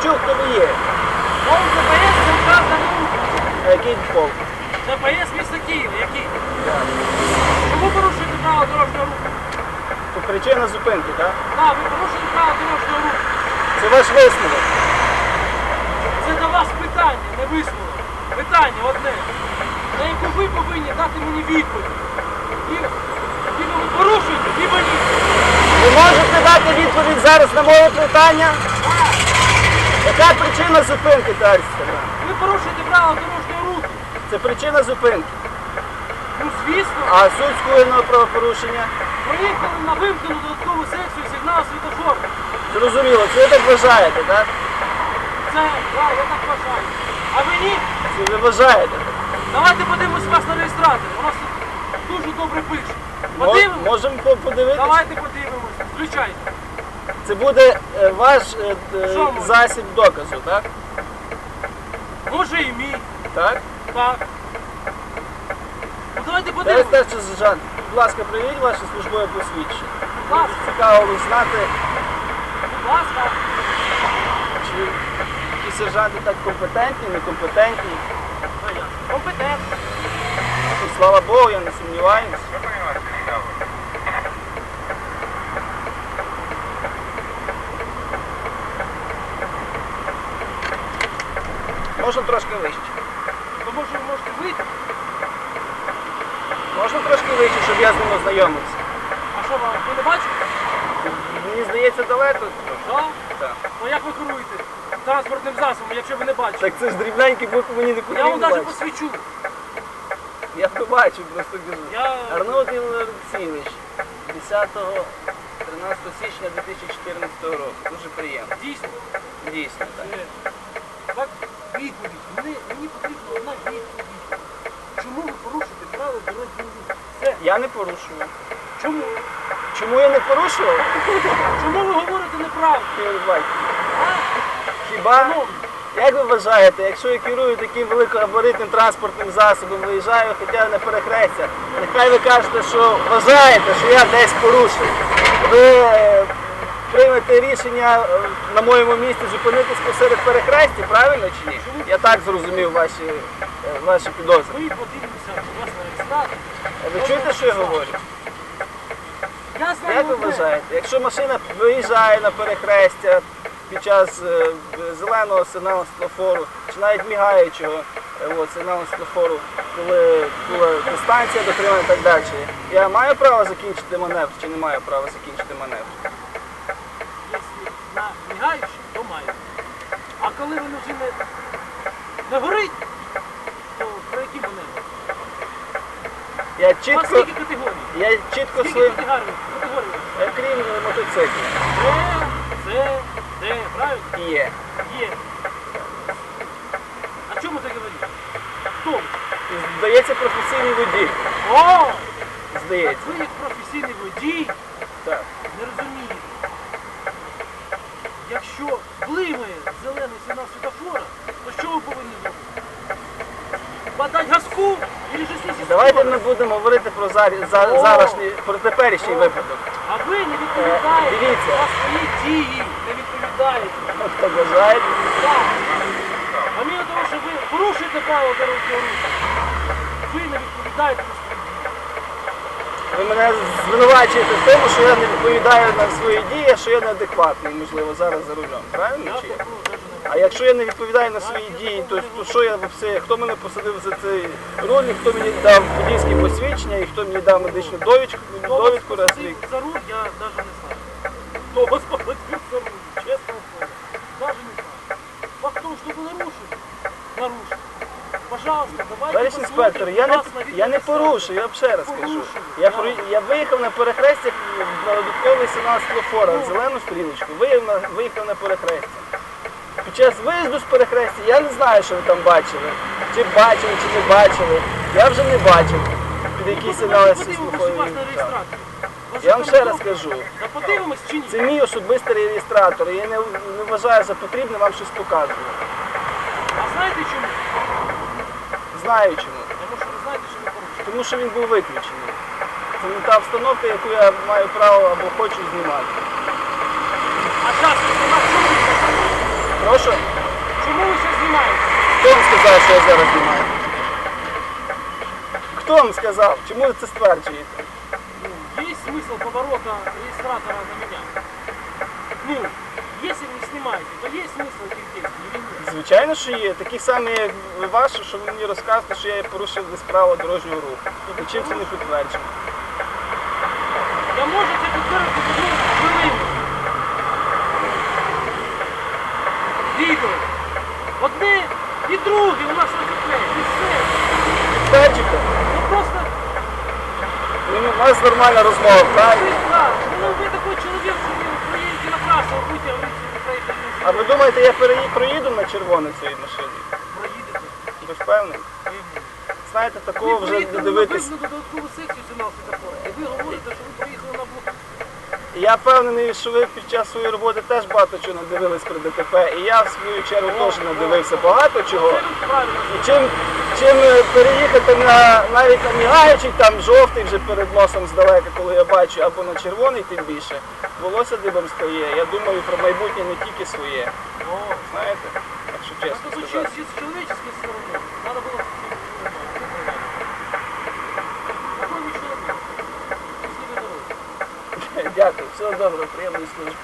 хто ви є. Пол ДПС це вказано. А який пол? ДПС міста Києва. Який? Чому порушуєте право дорожнього руху? То причина зупинки, так? Так, ви порушуєте право дорожнього руху. Це ваш висновок. Це до вас питання, не висновок. Питання одне, на яку ви повинні дати мені відповідь. Либо ви порушуєте, либо ні. Ви можете дати відповідь зараз на моє питання? Яка причина зупинки, товариш? Ви порушуєте право дорожнього руху. Це причина зупинки. Ну, звісно, А суть скоєного правопорушення? проїхали на вимкнену додаткову секцію сигналу світофору. Зрозуміло, це ви так вважаєте, так? Це, да, я так вважаю. А ви ні? Це ви вважаєте. Давайте подивимось вас на реєстраторі. У нас тут дуже добре пише. Мо- Подивимось? Можемо по- подивитися? Давайте подивимось. Включайте. Це буде е, ваш е, Що може? засіб доказу, так? Може і мій. Так? Так. Ну давайте Товариш подивимось. старший сержант, будь ласка, приведіть ваше службове посвідчення. Будь ласка, Цікаво знати, будь ласка. чи ті сержанти так компетентні, некомпетентні. Я. Компетент. І, слава Богу, я не сумніваюся. Можна трошки вище. То може ви можете вийти? Можна трошки вище, щоб я з ним ознайомився. А що вам? Ви не бачите? Мені здається, далеко. Так? Так. Ну як ви керуєте транспортним засобом, якщо ви не бачите? Так це ж дрібненькі букви мені не Я вам навіть посвічу. Я побачив, просто кажу. Я... Арнольд Олексійович, 10 13 січня 2014 року. Дуже приємно. Дійсно. Дійсно, так. Так, відповідь. Мені, мені потрібна одна відповідь. Чому ви порушуєте правила дорожнього руху? Все. Я не порушую. Чому? Чому я не порушував? Чому ви говорите неправду? Ігор Хіба? Шановні, Як ви вважаєте, якщо я керую таким великогабаритним транспортним засобом, виїжджаю хоча на перехрестя, нехай ви кажете, що вважаєте, що я десь порушив. Ви е, рішення е, на моєму місці зупинитись посеред перехрестя, правильно чи ні? Я так зрозумів ваші, е, ваші підозри. ми подивимося вас на Ви чуєте, що я говорю? Я знаю Як ви вважаєте, якщо машина виїжджає на перехрестя під час е, зеленого сигналу світлофору, чи навіть мігаючого сигналу світлофору, коли була дистанція дотримана і так далі, я маю право закінчити маневр чи не маю права закінчити маневр? Якщо то маю. А коли воно вже не, не горить, то про які вони? Я У вас чітко, скільки категорій? я чітко Скільки своїм, категорій? Категорій? е, крім е, мотоциклів, Це, це, це, правильно? є. Є. О чем это говорит? Кто вы? І, Здається, професійний водій. О! Так Здається. ви як професійний водій Так. не розумієте. Якщо блимає зелений сигнал світофора, то що ви повинні зробити? Подать газку і же Давайте ми будемо говорити про зарі- за, О! зарашній, про теперішній випадок. А ви не відповідаєте дивіться. за свої дії, не відповідаєте. Хто бажає. Так. Помимо того, що ви порушуєте право дорожнього руху, ви не відповідаєте за. Ви мене звинувачуєте в тому, що я не відповідаю на свої дії, що я неадекватний, можливо, зараз за рулем. Правильно? Чи? як? навіть А якщо я не відповідаю на свої дії, то, що я все, хто мене посадив за цей руль, і хто мені дав водійське посвідчення, і хто мені дав медичну довідку, довідку раз в рік. за руль, я навіть не знаю. Хто вас посадив за руль, чесно слово. Даже не знаю. Факт в том, что вы нарушили. Нарушили. Пожалуйста, давайте Товариш інспектор, я не, я не порушую, я вам ще раз кажу. Я, про- я виїхав на перехрестя на додатковий сигнал світлофора, Ну. зелену стрілочку, виїхав на, виїхав на перехрестя. Під час виїзду з перехрестя я не знаю, що ви там бачили. Чи бачили, чи не бачили. Я вже не бачив, під які сигнали на він. Я вам ще раз кажу. Та подивимось чи ні? Це мій особистий реєстратор, і я не, не вважаю за потрібне вам щось показувати. А знаєте чому? Знаю чому. Тому що ви знаєте, що ви порушили. Тому що він був виключений. Це не та обстановка, яку я маю право або хочу знімати. А зараз ви на чому? Прошу. те, що я зараз знімаю? Хто вам сказав? Чому ви це стверджуєте? Ну, есть смысл поворота регистратора на меня? Ну, если не снимаете, то есть смысл этих действий или нет? Звичайно, що є. Такі самі, як ви ваші, що ви мені розказуєте, що я порушив десь право дорожнього руху. І чим це не підтверджено? Я можете підтвердити одну хвилину. Відео. Одне і друге у нас розглядають. І все. Підтверджуйте. Ну просто Ну, У нас нормальна розмова, правильно? ви, ну ви такой чоловік, що ви проїдете направо, ви будете говорити, що ви проїхали А ви думаєте, я переї- проїду на червоне цієї машині? проїдете. Ви ж впевнені? Знаєте, такого вже не дивитись. вибну додаткову секцію сигнал такою. І ви говорите, що ви проїхали на блок. Я впевнений, що ви під час своєї роботи теж багато чого надивились про ДТП. І я в свою чергу теж надивився багато чого. Правильно. І чим, чим е, переїхати на навіть на мігаючий, там жовтий вже перед носом здалека, коли я бачу, або на червоний тим більше, волосся дибом стає. Я думаю про майбутнє не тільки своє. О, Знаєте? Якщо чесно Просто тут сказати. с человеческой стороны надо было Какой вы человек? Счастливой дороги. Дякую, всього доброго, приємної служби.